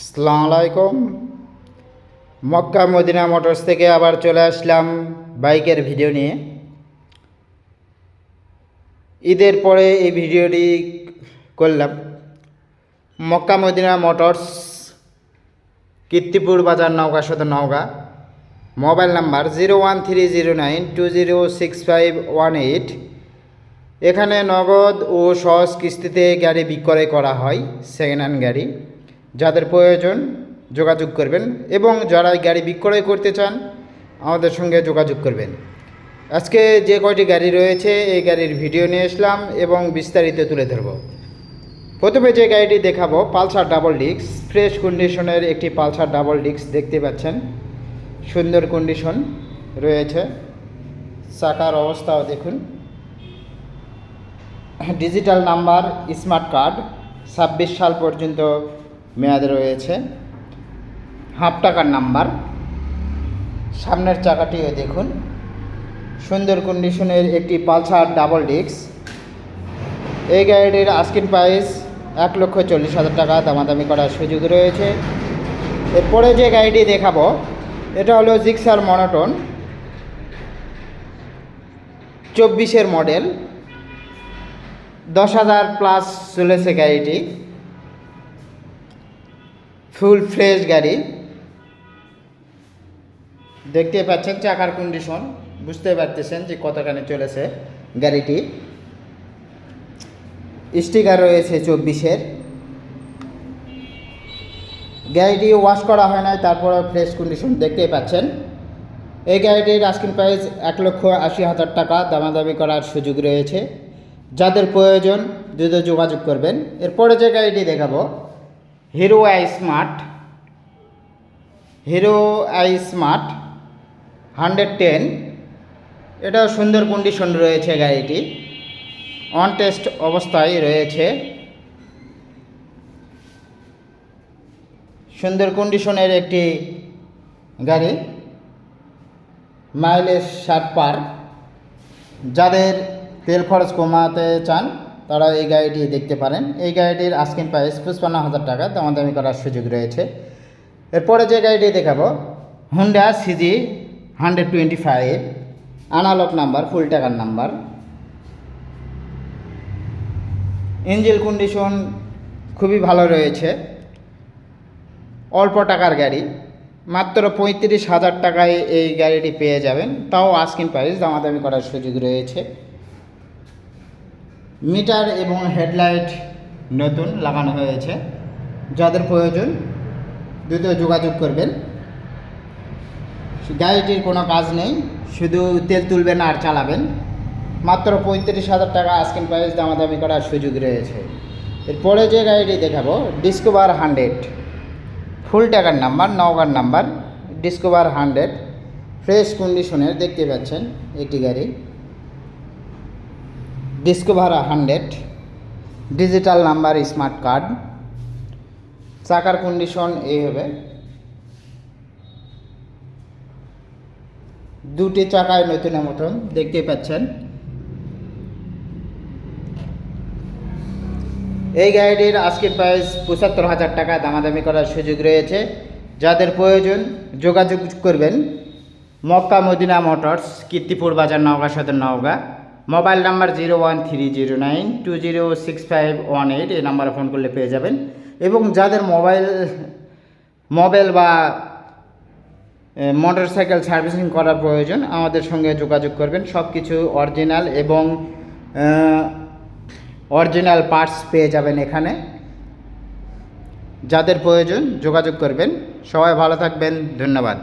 আসসালামু আলাইকুম। Mecca Medina motors থেকে আবার চলে আসলাম বাইকের ভিডিও নিয়ে। ঈদের পরে এই ভিডিওটি করলাম। মক্কা মদিনা মোটরস, কীর্তিপুর বাজার Naogaon Sadar Naogaon. Mobile number zero one three zero nine two zero six five one eight. এখানে নগদ ও সহজ কিস্তিতে গাড়ি বিক্রয় করা হয়, সেকেন্ড হ্যান্ড গাড়ি। যাদের প্রয়োজন যোগাযোগ করবেন এবং যারা গাড়ি বিক্রয় করতে চান, আমাদের সঙ্গে যোগাযোগ করবেন। আজকে যে কয়টি গাড়ি রয়েছে, এই গাড়ির ভিডিও নিয়ে আসলাম এবং বিস্তারিত তুলে ধরব। প্রথমে যে গাড়িটি দেখাবো, পালসার ডাবল ডিস্ক। ফ্রেশ কন্ডিশনের একটি পালসার ডাবল ডিস্ক দেখতে পাচ্ছেন। সুন্দর কন্ডিশন রয়েছে। চাকার অবস্থাও দেখুন। ডিজিটাল নাম্বার, স্মার্ট কার্ড, ছাব্বিশ সাল পর্যন্ত মেয়াদ রয়েছে। হাফ টাকার নাম্বার। সামনের চাকাটিও দেখুন। সুন্দর কন্ডিশনের একটি পালসার ডাবল ডিস্ক এই গাড়িটির আস্কিন প্রাইস এক লক্ষ চল্লিশ হাজার টাকা। দামাদামি করার সুযোগ রয়েছে। এরপরে যে গাড়িটি দেখাবো, এটা হলো জিক্সার মনোটন চব্বিশের মডেল দশ হাজার প্লাস চলেছে গাড়িটি। ফুল ফ্রেশ গাড়ি। দেখতে পাচ্ছেন চাকার কন্ডিশন বুঝতে পারতেছেন যে কতখানি চলেছে গাড়িটি। স্টিকার রয়েছে চব্বিশের। গাড়িটি ওয়াশ করা হয় নাই তারপরে ফ্রেশ কন্ডিশন দেখতে পাচ্ছেন। এই গাড়িটির আস্কিন প্রাইস এক লক্ষ আশি হাজার টাকা, দামাদামি করার সুযোগ রয়েছে। যাদের প্রয়োজন দ্রুত যোগাযোগ করবেন। এরপরে যে গাড়িটি দেখাবো Hero I smart Hero I smart hundred ten এটাও সুন্দর কন্ডিশন রয়েছে গাড়িটি। অন টেস্ট অবস্থায় রয়েছে। সুন্দর কন্ডিশনের একটি গাড়ি। মাইলেজ ষাট পার যাদের তেল খরচ কমাতে চান তারা এই গাড়িটি দেখতে পারেন। এই গাড়িটির আস্কিন প্রাইস পঁচপান্ন হাজার টাকা। দামাদামি করার সুযোগ রয়েছে। এরপরে যে গাড়িটি দেখাবো Honda CG hundred twenty five আনালক number full টাকার নাম্বার ইঞ্জিল কন্ডিশন খুবই ভালো রয়েছে। অল্প টাকার গাড়ি। মাত্র পঁয়ত্রিশ হাজার টাকায় এই গাড়িটি পেয়ে যাবেন। তাও আস্কিন প্রাইস দামাদামি করার সুযোগ রয়েছে। মিটার এবং হেডলাইট নতুন লাগানো হয়েছে। যাদের প্রয়োজন, দ্রুত যোগাযোগ করবেন। গাড়িটির কোনো কাজ নেই, শুধু তেল তুলবেন আর চালাবেন। মাত্র পঁয়ত্রিশ হাজার টাকা আস্কিন প্রাইস দামাদামি করার সুযোগ রয়েছে। এরপরে যে গাড়িটি দেখাবো ডিসকভার হান্ড্রেড ফুল টাকার নাম্বার, নওগাঁর নাম্বার ডিসকভার হান্ড্রেড ফ্রেশ কন্ডিশনের দেখতে পাচ্ছেন, একটি গাড়ি। Discover hundred digital number smart card চাকার কন্ডিশন এই হবে। দুটি চাকায় নতুনের মতন দেখতে পাচ্ছেন। এই গাড়িটির আজকের প্রাইস পঁচাত্তর হাজার টাকা, দামাদামি করার সুযোগ রয়েছে। যাদের প্রয়োজন, যোগাযোগ করবেন। মক্কা মদিনা মোটরস, কীর্তিপুর বাজার, Naogaon Sadar, Naogaon. Mobile number zero one three zero nine two zero six five one eight এই নাম্বারে ফোন করলে পেয়ে যাবেন। এবং যাদের মোবাইল মোবাইল বা মোটর সাইকেল সার্ভিসিং করার প্রয়োজন, আমাদের সঙ্গে যোগাযোগ করবেন। সব কিছু অরিজিনাল এবং অরিজিনাল পার্টস পেয়ে যাবেন এখানে। যাদের প্রয়োজন যোগাযোগ করবেন। সবাই ভালো থাকবেন। ধন্যবাদ।